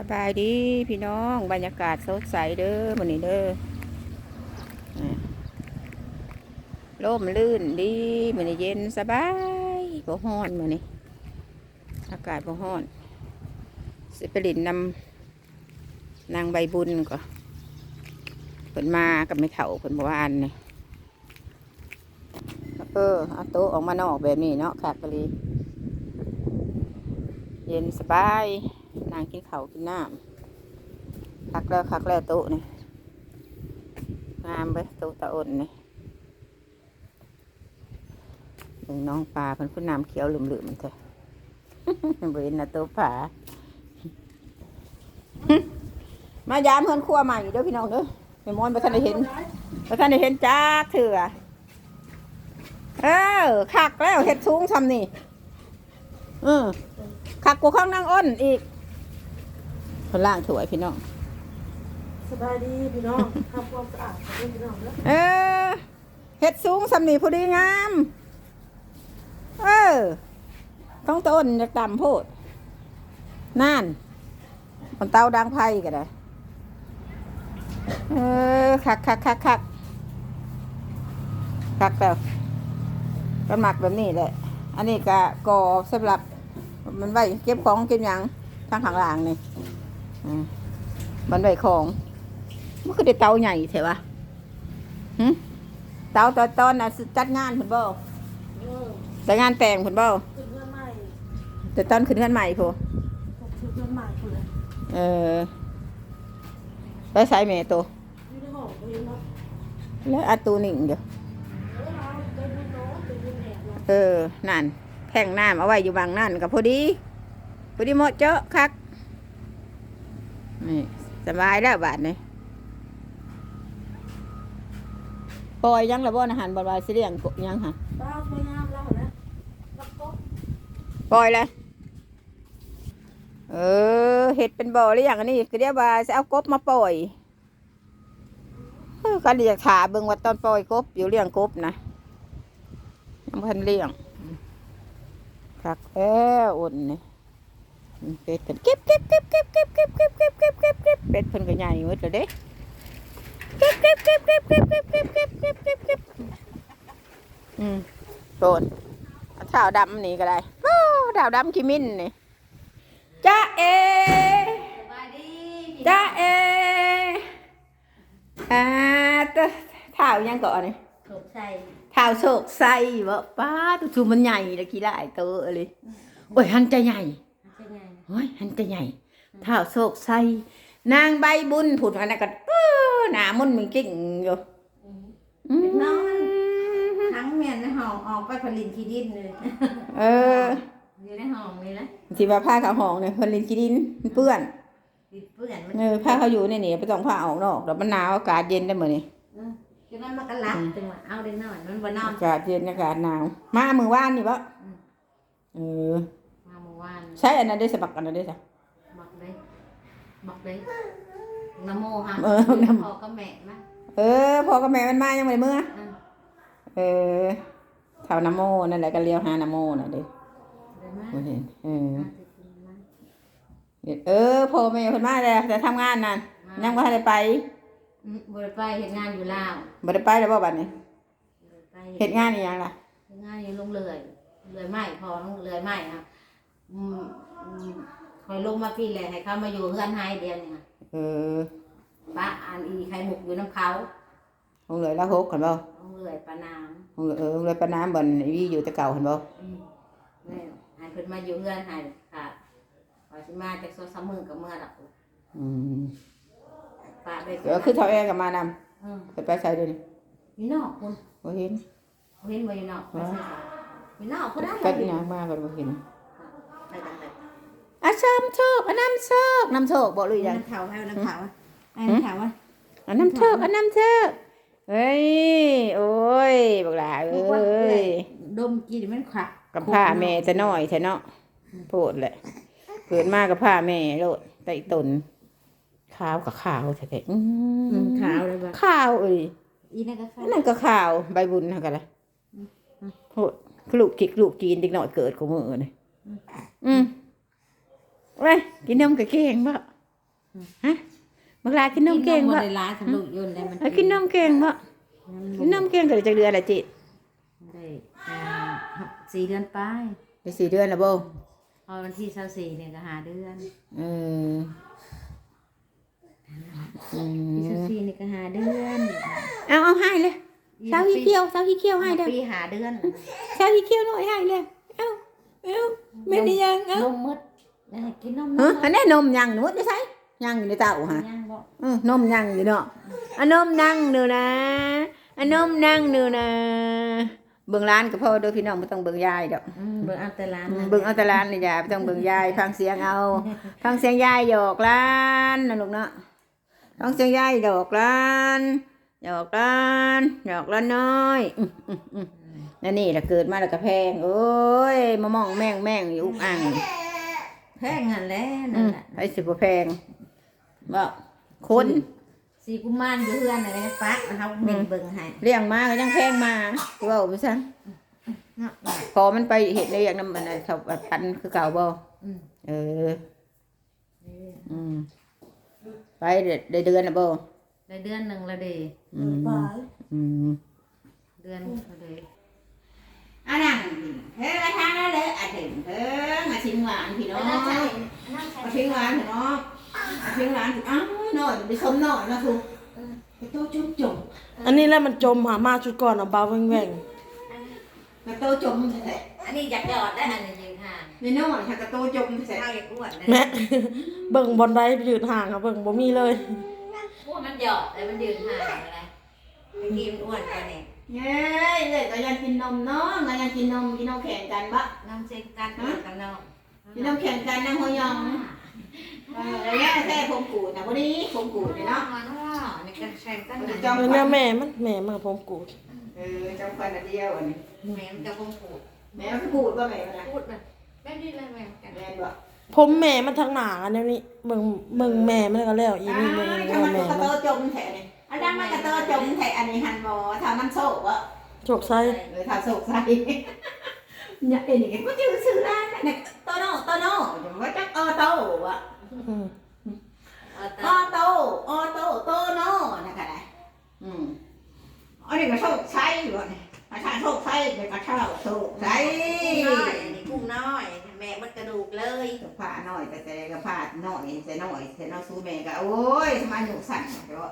สบายดีพี่น้องบรรยากาศสดใสเด้อมื้อนี้เด้ออ่าร่มลื่นดีมื้อนี้เย็นสบายบ่ฮ้อนมื้อนี้อากาศบ่ฮ้อนสิปลินนำนางใบบุญก็เพิ่นมากับไม่เฒ่าเพิ่นบ่ว่าอันนี่เออเอาโต๊ะออกมานอกแบบนี้เนาะค่ะกะลีเย็นสบาย นางกินข้าวกินน้ำคักแล้วคักแล้วโต๊ะนี่งามไปโต๊ะตะอ่นนี่เบิ่งน้องปลาเพิ่นพุ่นน้ำเขียวเหลือมๆมันเถอะเวนนะโต๊ะผามา ยามเพื่อนครัวใหม่เด้อพี่น้องเด้อไม่มอนบ่ทันได้เห็นบ่ทันได้เห็นจักเถื่อเออคักแล้วเห็ดสูงทำนี่เออคักกูข้างนางอ้นอีก คนล่างถวยพี่น้อง สบายดีพี่น้องทำความสะอาดให้พี่น้องเนอะเออเห็ดสูงสำนีพอดีงาม เออ ต้องต้นจากต่ำโพดนั่นมันเตาดังไพ่กันเลยเออคักคักคักคักคักแล้วก็หมักแบบนี้แหละ อันนี้ก็ก่อสำหรับมันไว้เก็บของเก็บหยังทางข้างล่างนี่ บันไดของมันคือได้เตาใหญ่ใช่ปะเตาตอนตอนน่ะจัดงานคุณบ่แต่งานแต่งคุณบ่แต่ตอนขึ้นเพื่อนใหม่พูเออไปใส่เมโตแล้วอาตูนิ่งเดี๋ยวเออ นั่นแพ่งน้ำเอาไว้อยู่บางนั่นกับพอดี พอดีหมดเจาะคัก นี่สบายแล้วบาดนี้ปล่อยยังละบ่อาหารบ่ว่าสิเลี้ยงกบยังหะบ้าสวยงามแล้วนะแล้วก็ปล่อยเลยเออเห็ดเป็นบ่อหรือยังอันนี้ก็เรียกว่าจะเอากบมาปล่อยเออก็เรียกถาเบิ่งว่าตอนปล่อยกบอยู่เลี้ยงกบนะยังพันเลี้ยงคักแอ้วอุ่นนี่เป็ดเพิ่นเก็บเก็บเก็บเก็บเก็บเก็บเก็บเก็บ เก็บเก็บเก็บเป็ดเพิ่นก็ใหญ่หมดแล้วเด้เก็บเก็บเก็บเก็บเก็บเก็บเก็บเก็บเก็บเก็บเก็บอืมโดนเอาเท้าดำนี่ก็ได้โอ้เท้าดำขี้มิ้นนี่จ้าเอสบายดีพี่จ้าเออ่าตัวเท้ายังก่อนนี่ถูกใช่เท้าโศกใส่บ่ป้าตัวทูมันใหญ่เลยกี่หลายตัวเลยโอ้ยหันจะใหญ่ใช่ไงโอ้ยหันจะใหญ่เท้าโศกใส่ นางใบบุญผุดอันนั้นก็เออหนามันมันกิ่งอยู่อืมนอนทั้งเมียนในห้องออกไปผลิตที่ดินเลยเอออยู่ในห้องเลยนะที่ว่าผ้าขาวหองเนี่ยเพิ่นลินกิดินมันเปื้อนติดเปื้อนมันเออผ้าเขาอยู่ในนี่ไปต้องผ้าออกนอกแล้วมันหนาวอากาศเย็นได้เหมือนนี่เออคือมันมันก็หลับจังหวะเอาได้นอนมันบ่นอนอากาศเย็นอากาศหนาว มามือว่านนี่ปะอืมเออมาเมื่อวานใช้อันนั้นได้สบักอันนั้นได้สะบอกเลย บอกเลยนะโมฮะเออนะโมพ่อกับแม่นะเออพอกับแม่มันมายังไม่ได้เมื่ออืมเออแถวน้ำโมนั่นแหละก็เลี้ยวหาน้ำโมน่ะเด้เดี๋ยวมาบ่เห็นเออมาสิกินมาเออพอแม่เพิ่นมาแล้วแต่ทำงานนั่นยังบ่ทันได้ไปอืมบ่ได้ไปเฮ็ดงานอยู่ลาวบ่ได้ไปแล้วบ่บัดนี้บ่ได้ไปเฮ็ดงานอีหยังล่ะ เฮ็ดงานอยู่ลงเรือยเรือยไม้พอลงเรือยไม้นะอืมอืม คอยลงมาพี่แหละให้เขามาอยู่เฮือนให้เดียวนี่ค่ะเออป้าอันอีไข่หมกอยู่น้ำเขาคงเลยละหกกันบ่ต้องเลื่อยปลาน้คงเลยเออคงเลยปะน้ำบ่นอีวี่อยู่แต่เก่าหั่นบ่ำอืมแม่ให้เพิ่นมาอยู่เฮือนให้ค่ะพอสิมาจากโซซัมมือกับเมื่อดอกอืมป้าไปเดี๋ยวคือเท่าแอร์กับมานำอืมไปไปใส่เดี๋ยวนี้อยู่นอกคุณบ่เห็นเห็นบ่อยู่นอกไปใส่ค่ะอยู่นอกก็ได้ก็อีหยังมาก็บ่เห็นไปจังไดอา ชามโชคอันน้ำโชคน้ำโชคบอกหรือยังน้ำเขาให้น้ำเขาให้น้ำเขาว่าอันน้ำโชคอันน้ำโชคเฮ้ยโอ้ยบอกหลาเอ้ยดมกินมันขวักกับผ้าแม่จะน้อยแท้เนาะโพดแหละเกิดมากับผ้าแม่โลดไต่ตนขาวกับขาวแท้ๆอือืมมขาวเลยบ่ขาวเอ้ยอีนั่นก็ขาวอันนั่นก็ขาวใบบุญเท่ากันละโหดคือลูกกิกลูกจีนเด็กหน่อยเกิดของมือนี่อืม เว้ยกินนมกับเก่งบ่ฮะบักลากินนมเก่งบ่บ่ได้หลายสำลูกยนได้มันเอ้ยกินนมเก่งบ่กินนมเก่งก็ได้จักเดือนละจิได้อ่าสี่เดือนไปได้สี่เดือนแล้วบ่พอวันที่24เนี่ยก็หาเดือนเอออืที่ม24นี่ก็หาเดือนเอาเอาให้เลยสาวขี้เกียวสาวขี้เกียวให้เด้อปีหาเดือนสาวขี้เกียวหน่อยให้เลยเอาเอาไม่ได้ยังเอานมมดนะ กินนมฮะอันนี้นมยังหนูได้ใช่ยังอยู่ในเตาฮะยังบ่อืมนมยังอยู่เนาะอันนมนั่งดูนะอันนมนั่งดูนะเบิ่งร้านก็พอเด้อพี่น้องไม่ต้องเบิ่งยายดอกอืมเบิ่งเอาแต่ร้านอืมนะเบิ่งเอาแต่ร้านนี่ยายไม่ต้องเบิ่งยายฟังเสียงเอาฟังเสียงยายหยอกร้านนะลูกเนาะฟังเสียงยายหยอกร้านหยอกร้านหยอกร้านน้อยอืมอืมอืมนั่นนี่แหละเกิดมาแล้วก็แพงโอ้ยมามองแม่งแม่งอยู่อุกอ่างแพงหันแหล้วอืนั่นมแหละไอ้สิบแพงบ่คนสีกุมารอยู่เฮือนอะไรปักนะครับเบิ่งเบิ่งให้เลี้ยงมาก็ยังแพงมาเว่าไปซะพอมันไปเห็ดในอย่างนั้นมันน่ะเขาพันคือเก่าบ่อืมเอออืมไปเดือนได้เดือนละบ่ได้เดือนหนึ่งและเดอืมปลายอืมเดือนละเด อันนั้นเฮ้ยทางนั้นเลยอันถึงเฮ้ยมาชิมหวานพี่น้องมาชิมหวานพี่น้องมาชิมหวานอ้าวหน่อยไปชมหน่อยนะทุกไปโตจุ่มจุ่มอันนี้แหละมันจมหามาจุดก่อนอะเบาแหว่งไปโตจุ่มแท้อันนี้อยากหยอดได้อันนี้ยืนห่างๆนี่น้อยค่ะกระโตจุ่มแท้ข้าวอยากอ้วนเลยๆแม่เบิ่งบอลได้ยืนห่างอะเบิ่งบ่มีเลยพวกมันหยอดแต่มันยืนห่างอะไรเมื่อกี้มันอ้วนกว่านี่ เย้เลยก็ยังกินนมเนาะก็ยังกินนมกินนมแข่งกันบะน้ำเช็คกันอ้วนกันเนาะกินนมแข่งกันนะหัวยองเออแล้วเนี่ยแท้ผมกูดนะวันนี้ผมกูดเนี่ยเนาะเนาะมันว่าในการแข่งกันจอมเออเนี่ยแม่มันแม่มันผมกูดเออจำควันอันเดียวอันนี้แม่มันจะคงผูดแม่มันกูดว่าแม่มันนะพูดแบบแม่นี่เลยแม่กันแม่บอกผมแม่มันทางหนาอันนี้เบิ่งเบิ่งแม่มันก็แล้วอีอ้านี่เบิ่งวแม่ถ้ามันแม่กระมันโตจมแถนี่ อันนั้นมันกระโตจมแถอันนี้หันหมอถ้ามันโศกวะโชคไส้เออถ้าโศกใส่เนี่ยเอ็นอย่างงี้ก็ชื่อชื่อร้านเนี่ยโตโน่โตโน่อย่าว่าจักออโต้วะอืมออโต้ออโต้โตโน่นะคะนะอืมอันนี้ก็โชคชัยวะเนี่ยอาชาโชคชัยเด็กก็เช่าโชคชัยน้อยอันนี้กุ้งน้อย แม่มันกระดูกเลยผ้าหน่อยแต่แต่ก็ผ้าหน่อยแต่หน่อยแต่น้องซูเมก็โอ้ยทำไมหนูสั่นเดี๋ยว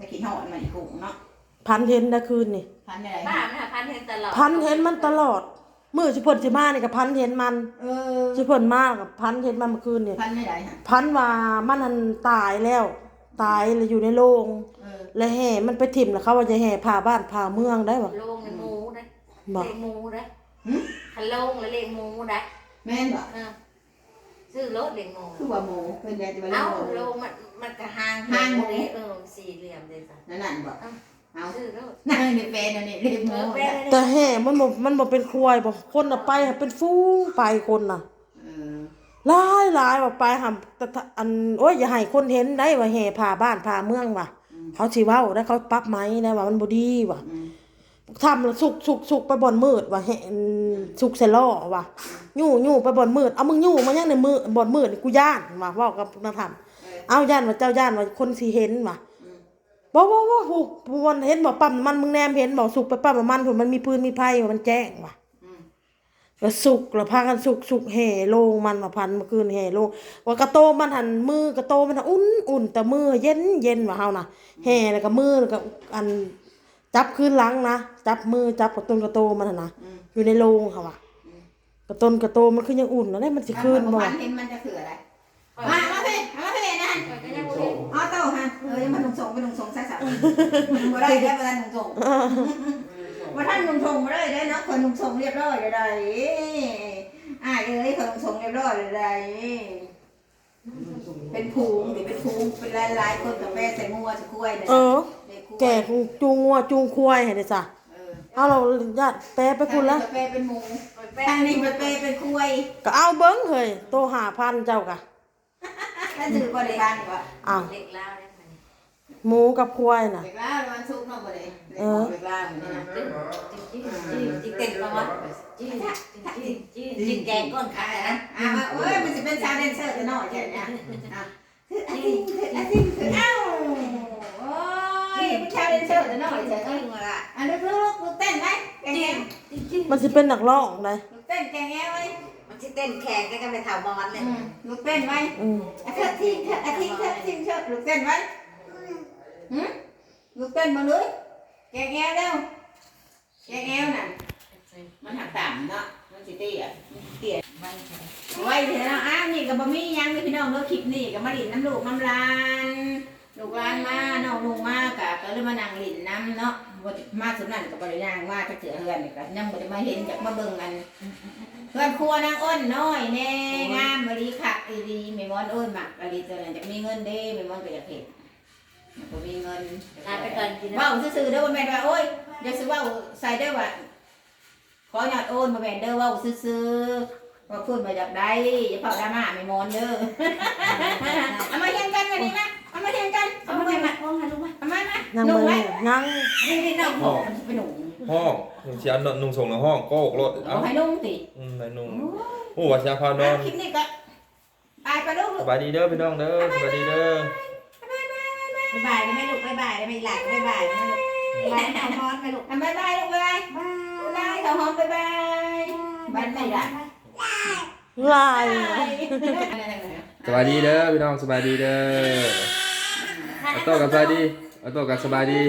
ตะกี้หอดมันกุ้งเนาะพันเห็นได้คืนนี่ พันอะไรป้ามันหาพันเห็นตลอดพันเห็นมันตลอดมื้อสิเพิ่นสิมานี่ก็พันเห็นมันเออสิเพิ่นมาก็พันเห็นมันเมื่อคืนนี่พันไม่ได้ฮะพันว่ามันหันตายแล้ว ตายแล้วอยู่ในโรงเออและแห่มันไปถิ่มแล้วเขาว่าจะแห่พาบ้านพาเมืองได้บ่ โลงในหมูนะบอกเลขหมูนะคันโลงแล้วเลขหมูนะแม่นบ่เออ ซื้อรถเลขหมูคือว่าหมูเป็นแดงจะมาเล่เอ้านหมูโลงมันมันก็ห่างห่างหมูเลยเออสี่เหลี่ยมเลยจ้ะนั่นนั่นบ่เอาซื้อรถนั่งในเป็นอันนี้เรียกหเอมูอแปลเลยแต่แห่มันบ่มันบ่เป็นควายบ่คนน่ะไปหาเป็นฟูงไปคนน่ะเออหลายหลายว่าไปหาแต่ถ้าอันโอ้ยอย่าให้คนเห็นได้ว่าแห่พาบ้านพาเมืองว่ะเขาสิเว้าได้เขาปรับไหมได้ว่ามันบ่ดีว่ะ อืม ทำแล้วสุกสุกสุกไปบ่อนมืดว่ะแห่สุกใส่ล้อว่ะยู่ยู่ไปบ่อนมืดเอามึงยู่มายังในมือบ่อนมืดนี่กูย่านว่ะเว้ากับนักธรรมเออเอาย่านว่าเจ้าย่านว่าคนสิเห็นว่ะอืมบ่บ่บ่ฮู้ผู้วันเห็นบ่ปั๊มน้ำมันมึงแนมเห็นบ่สุกไปปั๊มน้ำมันพุ่นมันมีปืนมีไผว่ามันแจ้งว่ะอืมแล้วสุกแล้วพากันสุกสุกแห่โลงมันมาพันเมื่อคืนแห่โลงว่ากระโตมันหันมือกระโตมันหันอุ่นอุ่นแต่มือเย็นเย็นว่าเฮาน่ะแห่แล้วก็มือแล้วก็อัน จับคืนหลังนะจับมือจับกับต้นกระโตมันหั่นนะอืมอยู่ในโรงค่ะว่ะกระต้นกระโตมันคือยังอุ่นนะเนี่ยมันสิคืนบ่พัวะนเห็นมันจะคืออะไรมามาเพ่มาเพ่นั่นก็ยังบ่เห็นออโต้ฮะเออยังมันนุ่งส่งไปนุ่งส่งใส่สาวบ่ได้แล้วบ่ได้นุ่งส่งว่าท่านนุ่งส่งมาเลยได้เนาะคนนุ่งส่งเรียบร้อยเลยได้อ่าเอ้ยคนนุ่งส่งเรียบร้อยเลยได้ เป็นภูงหรือเป็นภูงเป็นลายลายๆคนกับแม่ใส่มัวใส่กล้วยเนี่ยเออใส่ล้วยแก่จูงงัวจูงควายให้ได้จ้ะเออเอาเราญาติแปลไปคุณละทางนี้เป็นหมูแป้ทางนี้เป็นเปเป็นกล้วยก็เอาเบิ้งเฮ้ยโตหาพันเจ้ากะ ถ้าถือบริการกว่าอ้าวเล็กแล้วได้ไหมหมูกับควายน่ะ เด็กล่ามันซุกเนาะบ่ได้เออ เด็กล่ามันเนี่ยจิ้มจิ้มจิ้มจิ้มเต็มแล้ววะ จิ้มจิ้มจิ้มจิ้มแกงก้นขาอะนะอะเอ้ยมันจะเป็นชาวแดนเซอร์กันหน่อยแค่เนี้ยอะอาทิงคืออาทิงคือเอ้าโอ้ยผู้ชายเล่นเชิดจะน้อยเฉยเอ้ยอันลูกลูกลูกเต้นไหมแกงแอวมันสิเป็นนักร้องเลยลูกเต้นแกงแอวไว้มันสิเต้นแข่งกันกันไปเถามอนเลยอืมลูกเต้นไว้อืมอาทิตย์ทิ้งเถอะอาทิตย์เถอะทิ้งเถอะลูกเต้นไว้หืมลูกเต้นมาเลยแกงแอวเร็วแกงแอวน่ะ มันหักต่ำเนาะ มันสิเตี้ยมันสิเตี้ยไว้เถอะเนาะอ้าวนี่กับบะมี่ยังเลยพี่น้องเนาะคลิปนี่กับมาดินน้ำลูกน้ำลานลูกหลานมาน้องลุงมากะก็เลยมานั่งลินน้ำเนาะบ่ได้มาสุดนั่นกับบริยางมาถ้าเจอเฮือนนี่ก็ยังบ่ได้มาเห็นจากมาเบิ่งกันเพื่อนครัวนางอ้นน้อยแน่งามมะลิคักอีดีแม่มอนเอ้นหมักมะลิตัวนั้นจะมีเงินเด้แม่มอนก็อยากเห็นบ่มีเงินลาไปก่อนกินเว้าซื่อๆเด้อว่าแม่นว่าโอ้ยเดี๋ยวสิเว้าใส่เด้อว่า ขอหยอดโอนมาแม่นเด้อเว้าซื่อๆว่าพูดมาจากใดอย่าเผาดราม่าแม่มอนเด้อเอามาเฮียนกันวันนี้นะเอามาเฮียนกันเอาเอามาไปเฮียนมามาพ่อมาลูกมาเอามามายังหนุ่มบ่ไหมยังนี่นี่น้องผมมันจะเป็นหนุ่มห้องนุ่งเชียนนุ่งส่งในห้องโก้รถเอาเอ้าให้นุ่มติอืมในนุ่งโอ้ว่าเชียพานออะนคลิปนี้ก็ไปไปลูกสบายดีเด้อพี่น้องเด้อสบายดีเด้อบ๊ายบายได้ไหมลูกบ๊ายบายได้ไหมหลานบ๊ายบายได้ไหมลูกบ๊ายบายเอามอนไปลูกอะบ๊ายบายลูกบ๊ายบายบ๊ายบายเขาหอมบ๊ายบายบ๊ายบายละลายสบายดีเด้อพี่น้องสบายดีเด้อเอาโต้กับสบายดีเอาโต้กับสบายดี